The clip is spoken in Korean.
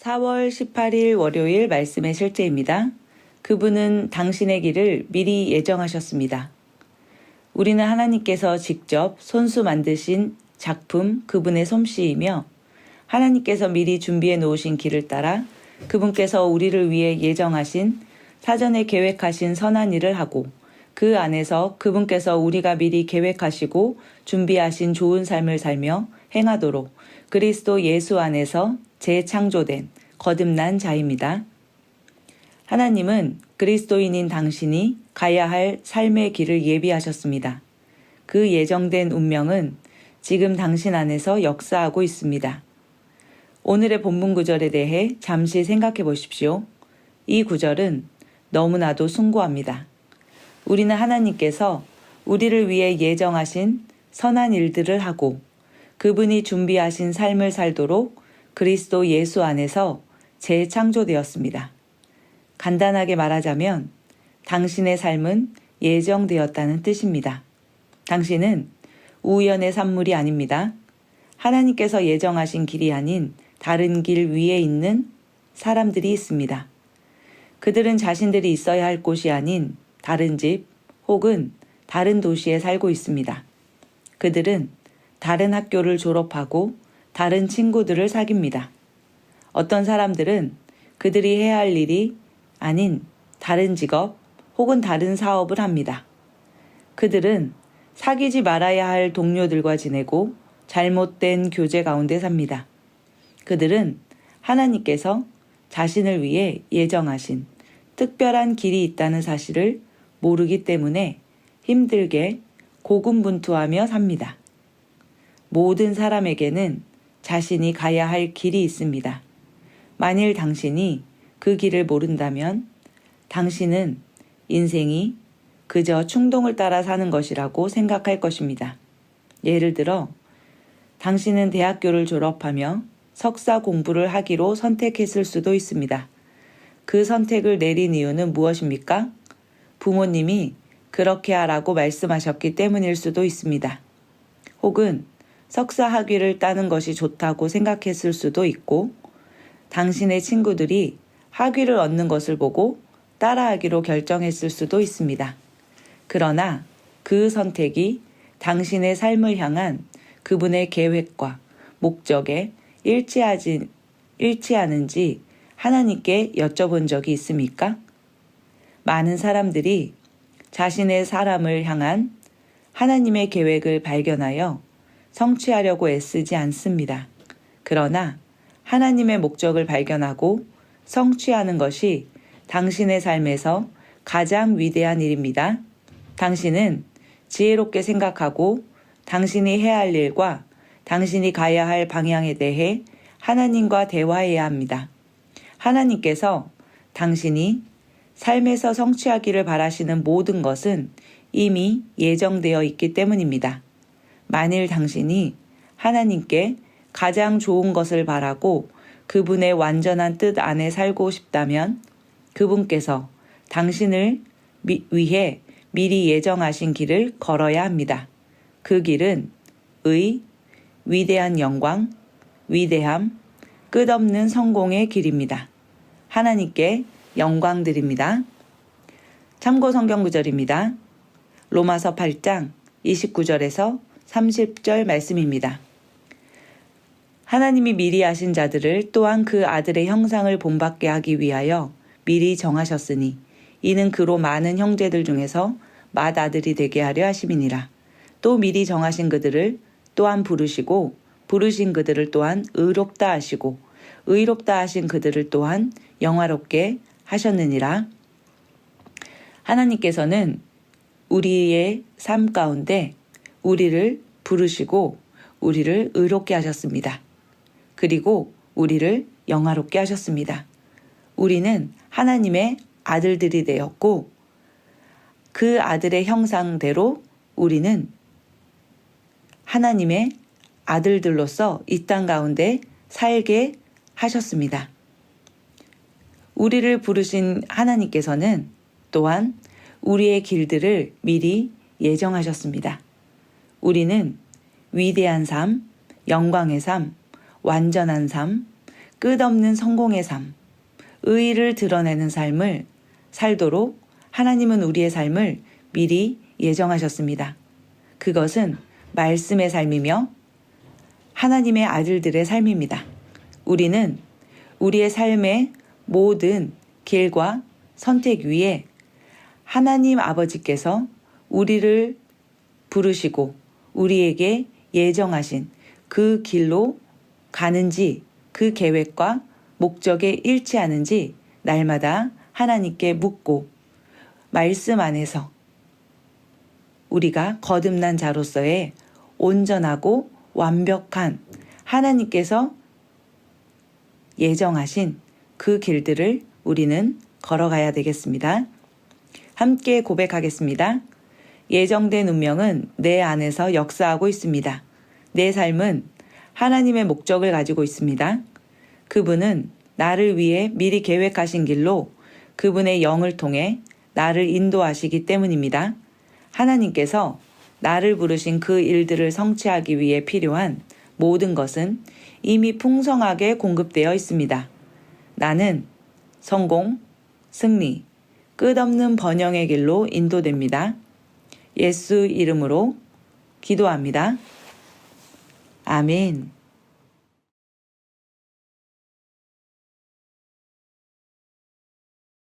4월 18일 월요일 말씀의 실제입니다. 그분은 당신의 길을 미리 예정하셨습니다. 우리는 하나님께서 직접 손수 만드신 작품 그분의 솜씨이며 하나님께서 미리 준비해 놓으신 길을 따라 그분께서 우리를 위해 예정하신 사전에 계획하신 선한 일을 하고 그 안에서 그분께서 우리가 미리 계획하시고 준비하신 좋은 삶을 살며 행하도록 그리스도 예수 안에서 재창조된 거듭난 자입니다. 하나님은 그리스도인인 당신이 가야 할 삶의 길을 예비하셨습니다. 그 예정된 운명은 지금 당신 안에서 역사하고 있습니다. 오늘의 본문 구절에 대해 잠시 생각해 보십시오. 이 구절은 너무나도 숭고합니다. 우리는 하나님께서 우리를 위해 예정하신 선한 일들을 하고 그분이 준비하신 삶을 살도록 그리스도 예수 안에서 재창조되었습니다. 간단하게 말하자면 당신의 삶은 예정되었다는 뜻입니다. 당신은 우연의 산물이 아닙니다. 하나님께서 예정하신 길이 아닌 다른 길 위에 있는 사람들이 있습니다. 그들은 자신들이 있어야 할 곳이 아닌 다른 집 혹은 다른 도시에 살고 있습니다. 그들은 다른 학교를 졸업하고 다른 친구들을 사귀입니다. 어떤 사람들은 그들이 해야 할 일이 아닌 다른 직업 혹은 다른 사업을 합니다. 그들은 사귀지 말아야 할 동료들과 지내고 잘못된 교제 가운데 삽니다. 그들은 하나님께서 자신을 위해 예정하신 특별한 길이 있다는 사실을 모르기 때문에 힘들게 고군분투하며 삽니다. 모든 사람에게는 자신이 가야 할 길이 있습니다. 만일 당신이 그 길을 모른다면 당신은 인생이 그저 충동을 따라 사는 것이라고 생각할 것입니다. 예를 들어, 당신은 대학교를 졸업하며 석사 공부를 하기로 선택했을 수도 있습니다. 그 선택을 내린 이유는 무엇입니까? 부모님이 그렇게 하라고 말씀하셨기 때문일 수도 있습니다. 혹은 석사 학위를 따는 것이 좋다고 생각했을 수도 있고, 당신의 친구들이 학위를 얻는 것을 보고 따라하기로 결정했을 수도 있습니다. 그러나 그 선택이 당신의 삶을 향한 그분의 계획과 목적에 일치하지, 일치하는지 하나님께 여쭤본 적이 있습니까? 많은 사람들이 자신의 사람을 향한 하나님의 계획을 발견하여 성취하려고 애쓰지 않습니다. 그러나 하나님의 목적을 발견하고 성취하는 것이 당신의 삶에서 가장 위대한 일입니다. 당신은 지혜롭게 생각하고 당신이 해야 할 일과 당신이 가야 할 방향에 대해 하나님과 대화해야 합니다. 하나님께서 당신이 삶에서 성취하기를 바라시는 모든 것은 이미 예정되어 있기 때문입니다. 만일 당신이 하나님께 가장 좋은 것을 바라고 그분의 완전한 뜻 안에 살고 싶다면 그분께서 당신을 미, 위해 미리 예정하신 길을 걸어야 합니다. 그 길은 의, 위대한 영광, 위대함, 끝없는 성공의 길입니다. 하나님께 영광 드립니다. 참고 성경 구절입니다. 로마서 8장 29절에서 30절 말씀입니다. 하나님이 미리 하신 자들을 또한 그 아들의 형상을 본받게 하기 위하여 미리 정하셨으니 이는 그로 많은 형제들 중에서 맏 아들이 되게 하려 하심이니라. 또 미리 정하신 그들을 또한 부르시고 부르신 그들을 또한 의롭다 하시고 의롭다 하신 그들을 또한 영화롭게 하셨느니라. 하나님께서는 우리의 삶 가운데 우리를 부르시고 우리를 의롭게 하셨습니다. 그리고 우리를 영화롭게 하셨습니다. 우리는 하나님의 아들들이 되었고 그 아들의 형상대로 우리는 하나님의 아들들로서 이 땅 가운데 살게 하셨습니다. 우리를 부르신 하나님께서는 또한 우리의 길들을 미리 예정하셨습니다. 우리는 위대한 삶, 영광의 삶, 완전한 삶, 끝없는 성공의 삶, 의의를 드러내는 삶을 살도록 하나님은 우리의 삶을 미리 예정하셨습니다. 그것은 말씀의 삶이며 하나님의 아들들의 삶입니다. 우리는 우리의 삶의 모든 길과 선택 위에 하나님 아버지께서 우리를 부르시고 우리에게 예정하신 그 길로 가는지 그 계획과 목적에 일치하는지 날마다 하나님께 묻고 말씀 안에서 우리가 거듭난 자로서의 온전하고 완벽한 하나님께서 예정하신 그 길들을 우리는 걸어가야 되겠습니다. 함께 고백하겠습니다. 예정된 운명은 내 안에서 역사하고 있습니다. 내 삶은 하나님의 목적을 가지고 있습니다. 그분은 나를 위해 미리 계획하신 길로 그분의 영을 통해 나를 인도하시기 때문입니다. 하나님께서 나를 부르신 그 일들을 성취하기 위해 필요한 모든 것은 이미 풍성하게 공급되어 있습니다. 나는 성공, 승리, 끝없는 번영의 길로 인도됩니다. 예수 이름으로 기도합니다. 아멘.